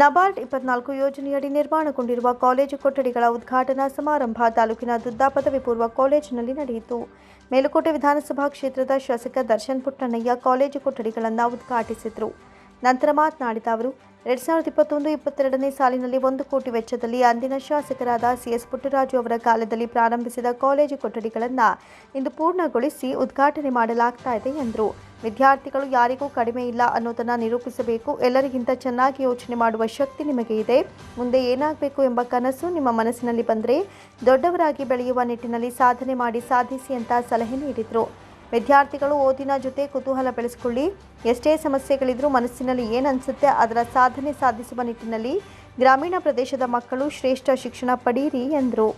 ನಬಾರ್ಡ್ ಇಪ್ಪತ್ನಾಲ್ಕು ಯೋಜನೆಯಡಿ ನಿರ್ಮಾಣಗೊಂಡಿರುವ ಕಾಲೇಜು ಕೊಠಡಿಗಳ ಉದ್ಘಾಟನಾ ಸಮಾರಂಭ ತಾಲೂಕಿನ ದುದ್ದಾ ಪದವಿ ಪೂರ್ವ ಕಾಲೇಜಿನಲ್ಲಿ ನಡೆಯಿತು. ಮೇಲುಕೋಟೆ ವಿಧಾನಸಭಾ ಕ್ಷೇತ್ರದ ಶಾಸಕ ದರ್ಶನ್ ಪುಟ್ಟಣ್ಣಯ್ಯ ಕಾಲೇಜು ಕೊಠಡಿಗಳನ್ನು ಉದ್ಘಾಟಿಸಿದರು. ನಂತರ ಮಾತನಾಡಿದ ಅವರು, ಎರಡ್ ಸಾವಿರದ ಇಪ್ಪತ್ತೊಂದು, ಇಪ್ಪತ್ತೆರಡನೇ ಸಾಲಿನಲ್ಲಿ ಒಂದು ಕೋಟಿ ವೆಚ್ಚದಲ್ಲಿ ಅಂದಿನ ಶಾಸಕರಾದ ಸಿಎಸ್ ಪುಟ್ಟರಾಜು ಅವರ ಕಾಲದಲ್ಲಿ ಪ್ರಾರಂಭಿಸಿದ ಕಾಲೇಜು ಕೊಠಡಿಗಳನ್ನು ಇಂದು ಪೂರ್ಣಗೊಳಿಸಿ ಉದ್ಘಾಟನೆ ಮಾಡಲಾಗ್ತಾ ಇದೆ ಎಂದರು. ವಿದ್ಯಾರ್ಥಿಗಳು ಯಾರಿಗೂ ಕಡಿಮೆ ಇಲ್ಲ ಅನ್ನೋದನ್ನು ನಿರೂಪಿಸಬೇಕು, ಎಲ್ಲರಿಗಿಂತ ಚೆನ್ನಾಗಿ ಯೋಚನೆ ಮಾಡುವ ಶಕ್ತಿ ನಿಮಗೆ ಇದೆ. ಮುಂದೆ ಏನಾಗಬೇಕು ಎಂಬ ಕನಸು ನಿಮ್ಮ ಮನಸ್ಸಿನಲ್ಲಿ ಬಂದರೆ ದೊಡ್ಡವರಾಗಿ ಬೆಳೆಯುವ ನಿಟ್ಟಿನಲ್ಲಿ ಸಾಧನೆ ಮಾಡಿ ಸಾಧಿಸಿ ಅಂತ ಸಲಹೆ ನೀಡಿದರು. ವಿದ್ಯಾರ್ಥಿಗಳು ಓದಿನ ಜೊತೆ ಕುತೂಹಲ ಬೆಳೆಸಿಕೊಳ್ಳಿ. ಎಷ್ಟೇ ಸಮಸ್ಯೆಗಳಿದ್ರೂ ಮನಸ್ಸಿನಲ್ಲಿ ಏನನ್ಸುತ್ತೆ ಅದರ ಸಾಧನೆ ಸಾಧಿಸುವ ನಿಟ್ಟಿನಲ್ಲಿ ಗ್ರಾಮೀಣ ಪ್ರದೇಶದ ಮಕ್ಕಳು ಶ್ರೇಷ್ಠ ಶಿಕ್ಷಣ ಪಡೀರಿ ಎಂದರು.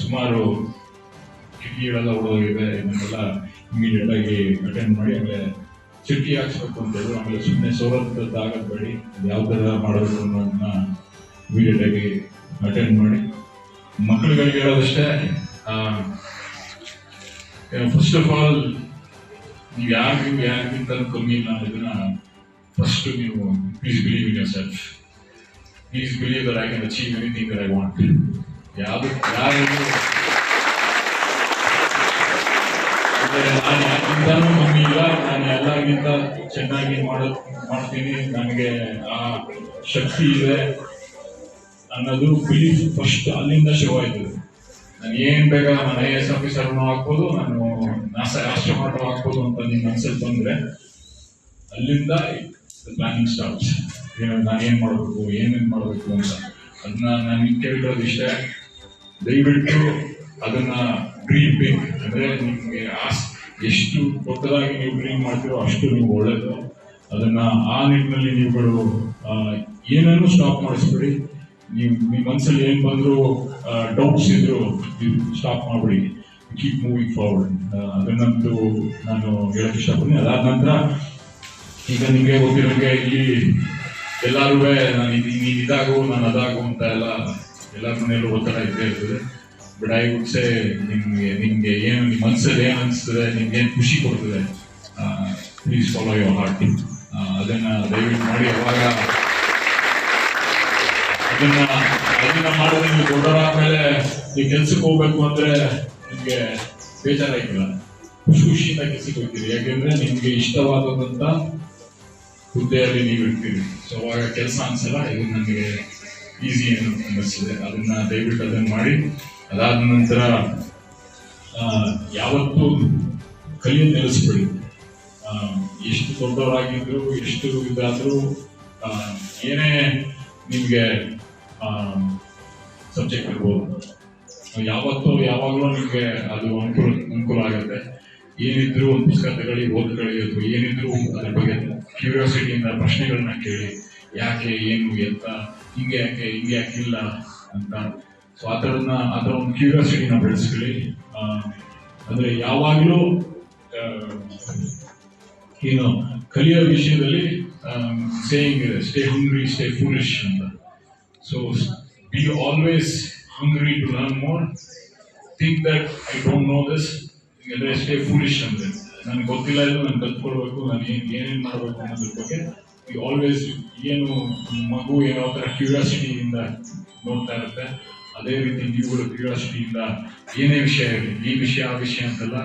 ಸುಮಾರು ಕಿಟಕಿಗಳೆಲ್ಲ ಹೊಡೆದೋಗಿದೆ ಇದನ್ನೆಲ್ಲ ಇಮಿಡಿಯೇಟ್ ಆಗಿ ಅಟೆಂಡ್ ಮಾಡಿ ಆಮೇಲೆ ಚಿಟ್ಟಿ ಹಾಕ್ಸ್ಬೇಕು ಅಂತ ಹೇಳಿದ್ರು ಆಮೇಲೆ ಸುಮ್ಮನೆ ಸೋಲತ್ತದ್ದು ಆಗಬೇಡಿ ಯಾವ ಥರ ಮಾಡಬೇಕು ಅನ್ನೋದನ್ನ ಇಮಿಡಿಯೇಟ್ ಆಗಿ ಅಟೆಂಡ್ ಮಾಡಿ. ಮಕ್ಕಳುಗಳಿಗೆ ಹೇಳೋದಷ್ಟೇ ಫಸ್ಟ್ ಆಫ್ ಆಲ್ ನೀವು ಯಾರು ಯಾರಿಗಿಂತ ಕಮ್ಮಿ ಇಲ್ಲ ಇದನ್ನ ಫಸ್ಟ್ ನೀವು please believe in yourself please believe that I can achieve anything that I want ಯಾರು ಅಂದ್ರೆ ನಾನು ಯಾರಿಗಿಂತನೂ ಕಮ್ಮಿ ಇಲ್ಲ, ನಾನು ಎಲ್ಲರಿಗಿಂತ ಚೆನ್ನಾಗಿ ಮಾಡೋ, ಮಾಡ್ತೀನಿ, ನನಗೆ ಆ ಶಕ್ತಿ ಇದೆ. ಅನ್ನೋದು ಬಿಲೀಫ್ ಫಸ್ಟ್ ಅಲ್ಲಿಂದ ಶುರುವಾಯ್ತು. ನಾನು ಏನ್ ನಾನು ಐ ಎಸ್ ಆಫೀಸರ್ ಹಾಕ್ಬೋದು, ನಾನು ನಾಸ ರಾಷ್ಟ್ರಮಟ್ಟ ಹಾಕ್ಬೋದು ಅಂತ ನಿಮ್ ಮನ್ಸಲ್ಲಿ ಬಂದ್ರೆ, ಅಲ್ಲಿಂದ ಪ್ಲಾನಿಂಗ್ ಸ್ಟಾರ್ಟ್ ಏನು ನಾನು ಏನು ಮಾಡಬೇಕು, ಏನೇನ್ ಮಾಡಬೇಕು ಅಂತ. ಅದನ್ನ ನಾನು ಕೇಳ್ಕೊಳ್ಳೋದು ಇಷ್ಟೇ. ದಯವಿಟ್ಟು ಅದನ್ನ ಡ್ರೀಮ್ ಬೇಕು ಅಂದ್ರೆ ನಿಮಗೆ ಆಸ್ ಎಷ್ಟು ದೊಡ್ಡದಾಗಿ ನೀವು ಡ್ರೀಮ್ ಮಾಡ್ತೀರೋ ಅಷ್ಟು ನೀವು ಒಳ್ಳೇದು. ಅದನ್ನ ಆ ನಿಟ್ಟಿನಲ್ಲಿ ನೀವುಗಳು ಏನನ್ನೂ ಸ್ಟಾಪ್ ಮಾಡಿಸ್ಬೇಡಿ. ನೀವು ನಿಮ್ಮ ಮನಸ್ಸಲ್ಲಿ ಏನು ಬಂದರೂ ಡೌಟ್ಸ್ ನೀವು ಸ್ಟಾಪ್ ಮಾಡಬೇಡಿ. ಕೀಪ್ ಮೂವಿಂಗ್ ಫಾರ್ವರ್ಡ್ ಅದನ್ನಂತೂ ನಾನು ಹೇಳಕ್ ಇಷ್ಟಪಡ್ತೀನಿ. ಅದಾದ ನಂತರ ಈಗ ನಿಮಗೆ ಗೊತ್ತಿರೋಂಗೆ ಇಲ್ಲಿ ಎಲ್ಲರೂ ನಾನು ಇದು ನೀನು ಇದಾಗು, ನಾನು ಅದಾಗು ಅಂತ ಎಲ್ಲ ಎಲ್ಲರ ಮನೆಯಲ್ಲೂ ಒತ್ತಡ ಇದ್ದೇ ಇರ್ತದೆ. ಬಟ್ ಐ ವುಡ್ ಸೇ ನಿಮಗೆ ನಿಮಗೆ ಏನು ನಿಮ್ಮ ಮನಸ್ಸಲ್ಲಿ ಏನು ಅನಿಸ್ತದೆ, ನಿಮ್ಗೆ ಏನು ಖುಷಿ ಕೊಡ್ತದೆ ಪ್ಲೀಸ್ ಫಾಲೋ ಯುವರ್ ಹಾರ್ಟ್ ಅದನ್ನು ದಯವಿಟ್ಟು ಮಾಡಿ. ಅವಾಗ ಅದನ್ನ ಅದನ್ನ ಮಾಡೋದು ನೀವು ದೊಡ್ಡವರಾದ್ಮೇಲೆ ಈ ಕೆಲ್ಸಕ್ಕೆ ಹೋಗ್ಬೇಕು ಅಂದ್ರೆ ನಿಮ್ಗೆ ಬೇಜಾರಾಗಿಲ್ಲ ಖುಷಿ ಖುಷಿಯಿಂದ ಕೆಲ್ಸಕ್ಕೆ ಹೋಗ್ತೀರಿ. ಯಾಕೆಂದ್ರೆ ನಿಮ್ಗೆ ಇಷ್ಟವಾದಂತ ಹುದ್ದೆಯಲ್ಲಿ ನೀವು ಇರ್ತೀರಿ. ಸೊ ಅವಾಗ ಕೆಲಸ ಅನ್ಸಲ್ಲ ಇದು ನನಗೆ ಈಸಿ ಏನು ಅನ್ನಿಸ್ತದೆ ಅದನ್ನ ದಯವಿಟ್ಟು ಅದನ್ನ ಮಾಡಿ. ಅದಾದ ನಂತರ ಯಾವತ್ತೂ ಕಲಿಯೋದು ನಿಲ್ಲಿಸ್ಬೇಡಿ ಆ, ಎಷ್ಟು ದೊಡ್ಡವರಾಗಿದ್ರು ಎಷ್ಟು ಇದಾದರೂ ಏನೇ ನಿಮಗೆ ಸಬ್ಜೆಕ್ಟ್ ಇರ್ಬೋದು ಯಾವತ್ತೋ ಯಾವಾಗಲೂ ನಿಮಗೆ ಅದು ಅನುಕೂಲ ಅನುಕೂಲ ಆಗುತ್ತೆ. ಏನಿದ್ರು ಒಂದು ಪುಸ್ತಕ ತಗೊಳ್ಳಿ ಓದ್ಕೊಳ್ಳಿ ಅಥವಾ ಏನಿದ್ರು ಅದ್ರ ಬಗ್ಗೆ ಕ್ಯೂರಿಯಾಸಿಟಿಯಿಂದ ಪ್ರಶ್ನೆಗಳನ್ನ ಕೇಳಿ, ಯಾಕೆ, ಏನು, ಎಂತ, ಹಿಂಗೆ ಯಾಕೆ ಹಿಂಗೆ ಯಾಕೆ ಇಲ್ಲ ಅಂತ. ಸೊ ಆ ಥರದನ್ನ ಒಂದು ಕ್ಯೂರಿಯಾಸಿಟಿನ ಬೆಳೆಸ್ಕೊಳ್ಳಿ. ಅಂದರೆ ಯಾವಾಗಲೂ ಏನು, ಕಲಿಯೋ ವಿಷಯದಲ್ಲಿ saying stay hungry stay foolish ಅಂತ. So be always hungry to learn more. Think that I don't know this, ಅಂದರೆ ಸ್ಟೇ ಫೂಲಿಶ್ ಅಂದರೆ ನನಗೆ ಗೊತ್ತಿಲ್ಲ ಇದು ನಾನು ಕಲ್ತ್ಕೊಳ್ಬೇಕು ನಾನು ಏನು ಏನೇನು ಮಾಡಬೇಕು ಅನ್ನೋದ್ರ ಬಗ್ಗೆ. ಈ ಆಲ್ವೇಸ್ ಏನು ಮಗು ಯಾವ ಥರ ಕ್ಯೂರಿಯಾಸಿಟಿಯಿಂದ ನೋಡ್ತಾ ಇರುತ್ತೆ. ಅದೇ ರೀತಿ ನೀವುಗಳು ಕ್ಯೂರಿಯಾಸಿಟಿಯಿಂದ ಏನೇ ವಿಷಯ ಇರಲಿ ಈ ವಿಷಯ ಆ ವಿಷಯ ಅಂತಲ್ಲ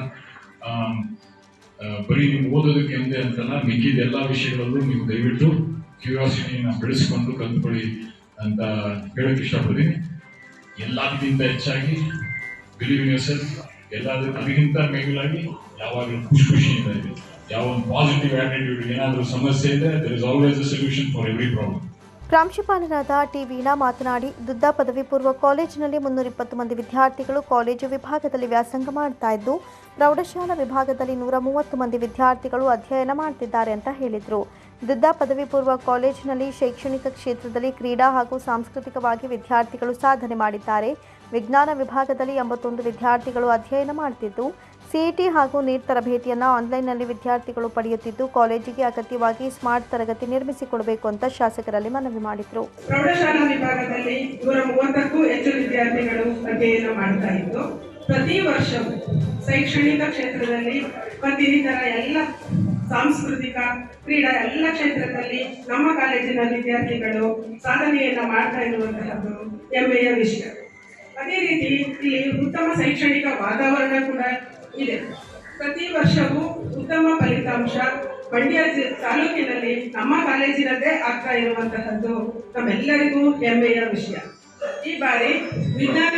ಬರೀ ನೀವು ಓದೋದಕ್ಕೆ ಎಂದೇ ಅಂತಲ್ಲ ಮಿಕ್ಕಿದ ಎಲ್ಲ ವಿಷಯಗಳಲ್ಲೂ ನೀವು ದಯವಿಟ್ಟು ಕ್ಯೂರಿಯಾಸಿಟಿಯನ್ನು ಬೆಳೆಸ್ಕೊಂಡು ಕಲ್ತ್ಕೊಳ್ಳಿ. ಅಂತ ಹೇಳಕ್ ಇಷ್ಟಪಡ್ತೀನಿ ಎಲ್ಲದಕ್ಕಿಂತ ಹೆಚ್ಚಾಗಿ ಬಿಲೀವ್ ಇನ್ ಸೆಲ್ಫ್ ಎಲ್ಲಾದ್ರೂ ಅದಕ್ಕಿಂತ ಮೇಲಾಗಿ ಯಾವಾಗಲೂ ಖುಷಿ ಖುಷಿಯಿಂದ ಇದೆ. ಯಾವ ಒಂದು ಪಾಸಿಟಿವ್ ಆಟಿಟ್ಯೂಡ್ ಏನಾದರೂ ಸಮಸ್ಯೆ ಇದೆ there is always a solution for every problem ಪ್ರಾಂಶುಪಾಲರಾದ ಟಿ ವೀಣಾ ಮಾತನಾಡಿ ದುದ್ದಾ ಪದವಿ ಪೂರ್ವ ಕಾಲೇಜಿನಲ್ಲಿ ಮುನ್ನೂರ ಇಪ್ಪತ್ತು ಮಂದಿ ವಿದ್ಯಾರ್ಥಿಗಳು ಕಾಲೇಜು ವಿಭಾಗದಲ್ಲಿ ವ್ಯಾಸಂಗ ಮಾಡ್ತಾ ಇದ್ದು, ಪ್ರೌಢಶಾಲಾ ವಿಭಾಗದಲ್ಲಿ ನೂರ ಮೂವತ್ತು ಮಂದಿ ವಿದ್ಯಾರ್ಥಿಗಳು ಅಧ್ಯಯನ ಮಾಡ್ತಿದ್ದಾರೆ ಅಂತ ಹೇಳಿದರು. ದುದ್ದಾ ಪದವಿ ಪೂರ್ವ ಕಾಲೇಜಿನಲ್ಲಿ ಶೈಕ್ಷಣಿಕ ಕ್ಷೇತ್ರದಲ್ಲಿ ಕ್ರೀಡಾ ಹಾಗೂ ಸಾಂಸ್ಕೃತಿಕವಾಗಿ ವಿದ್ಯಾರ್ಥಿಗಳು ಸಾಧನೆ ಮಾಡಿದ್ದಾರೆ. ವಿಜ್ಞಾನ ವಿಭಾಗದಲ್ಲಿ ಎಂಬತ್ತೊಂದು ವಿದ್ಯಾರ್ಥಿಗಳು ಅಧ್ಯಯನ ಮಾಡುತ್ತಿದ್ದು ಸಿಇಟಿ ಹಾಗೂ ನೀಟ್ ತರಬೇತಿಯನ್ನು ಆನ್ಲೈನ್ನಲ್ಲಿ ವಿದ್ಯಾರ್ಥಿಗಳು ಪಡೆಯುತ್ತಿದ್ದು, ಕಾಲೇಜಿಗೆ ಅಗತ್ಯವಾಗಿ ಸ್ಮಾರ್ಟ್ ತರಗತಿ ನಿರ್ಮಿಸಿಕೊಡಬೇಕು ಅಂತ ಶಾಸಕರಲ್ಲಿ ಮನವಿ ಮಾಡಿದರು. ಪ್ರೌಢಶಾಲಾ ವಿಭಾಗದಲ್ಲಿ ಮೂವತ್ತಕ್ಕೂ ಹೆಚ್ಚು ವಿದ್ಯಾರ್ಥಿಗಳು ಅಧ್ಯಯನ ಮಾಡ್ತಾ ಇದ್ದು, ಪ್ರತಿ ವರ್ಷವೂ ಶೈಕ್ಷಣಿಕ ಕ್ಷೇತ್ರದಲ್ಲಿ ಪ್ರತಿನಿಧರ ಎಲ್ಲ ಸಾಂಸ್ಕೃತಿಕ, ಕ್ರೀಡಾ ಎಲ್ಲ ಕ್ಷೇತ್ರದಲ್ಲಿ ನಮ್ಮ ಕಾಲೇಜಿನ ವಿದ್ಯಾರ್ಥಿಗಳು ಸಾಧನೆಯನ್ನ ಮಾಡ್ತಾ ಇರುವಂತಹದ್ದು ಹೆಮ್ಮೆಯ ವಿಷಯ. ಅದೇ ರೀತಿ ಇಲ್ಲಿ ಉತ್ತಮ ಶೈಕ್ಷಣಿಕ ವಾತಾವರಣ ಕೂಡ ಇದೆ. ಪ್ರತಿ ವರ್ಷವೂ ಉತ್ತಮ ಫಲಿತಾಂಶ ಮಂಡ್ಯ ತಾಲೂಕಿನಲ್ಲಿ ನಮ್ಮ ಕಾಲೇಜಿನದ್ದೇ ಆಗ್ತಾ ಇರುವಂತಹದ್ದು ನಮ್ಮೆಲ್ಲರಿಗೂ ಹೆಮ್ಮೆಯ ವಿಷಯ. ಈ ಬಾರಿ ವಿಜ್ಞಾನ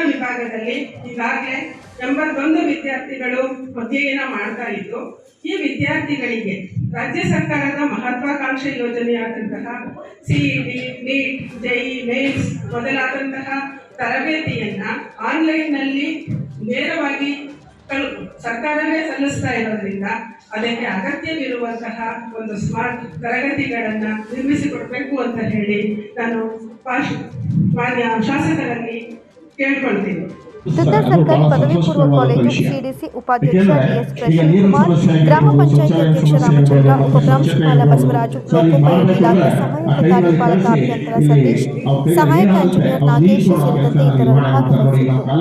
ಈಗಾಗಲೇ ಎಂಬತ್ತೊಂದು ವಿದ್ಯಾರ್ಥಿಗಳು ಅಧ್ಯಯನ ಮಾಡ್ತಾ ಇದ್ದು ಈ ವಿದ್ಯಾರ್ಥಿಗಳಿಗೆ ರಾಜ್ಯ ಸರ್ಕಾರದ ಮಹತ್ವಾಕಾಂಕ್ಷೆ ಯೋಜನೆಯಾದಂತಹ ಸಿಇಟಿ ನೀಟ್ ಜೆಇ ಮೇನ್ಸ್ ಮೊದಲಾದಂತಹ ತರಬೇತಿಯನ್ನ ಆನ್ಲೈನ್ನಲ್ಲಿ ನೇರವಾಗಿ ಕಲ್- ಸರ್ಕಾರವೇ ಸಲ್ಲಿಸ್ತಾ ಇರೋದ್ರಿಂದ ಅದಕ್ಕೆ ಅಗತ್ಯವಿರುವಂತಹ ಒಂದು ಸ್ಮಾರ್ಟ್ ತರಗತಿಗಳನ್ನ ನಿರ್ಮಿಸಿಕೊಡ್ಬೇಕು ಅಂತ ಹೇಳಿ ನಾನು ಪಾಶ್- ಮಾನ್ಯ ಶಾಸಕರಲ್ಲಿ ಕೇಳ್ಕೊಳ್ತೀನಿ. ದುದ್ದ ಸರ್ಕಾರಿ ಪದವಿ ಪೂರ್ವ ಕಾಲೇಜು ಸಿಡಿಸಿ ಉಪಾಧ್ಯಕ್ಷ ಡಿಎಸ್ ಪ್ರಶಾಂತ್ ಕುಮಾರ್ ಗ್ರಾಮ ಪಂಚಾಯತ್ ಅಧ್ಯಕ್ಷ ರಾಮಚಂದ್ರ ಉಪಪ್ರಾಂಶುಪಾಲ ಬಸವರಾಜು ಲೋಕೋಪಯೋಗಿ ಇಲಾಖೆ ಸಹಾಯಕ ಕಾರ್ಯಪಾಲಕ ಅಭಿಯಂತರ ಸತೀಶ್ ಸಹಾಯಕ ಇಂಜಿನಿಯರ್ ನಾಗೇಶ್ ಸೇರಿದಂತೆ ಇತರರು ಭಾಗವಹಿಸಿದ್ದರು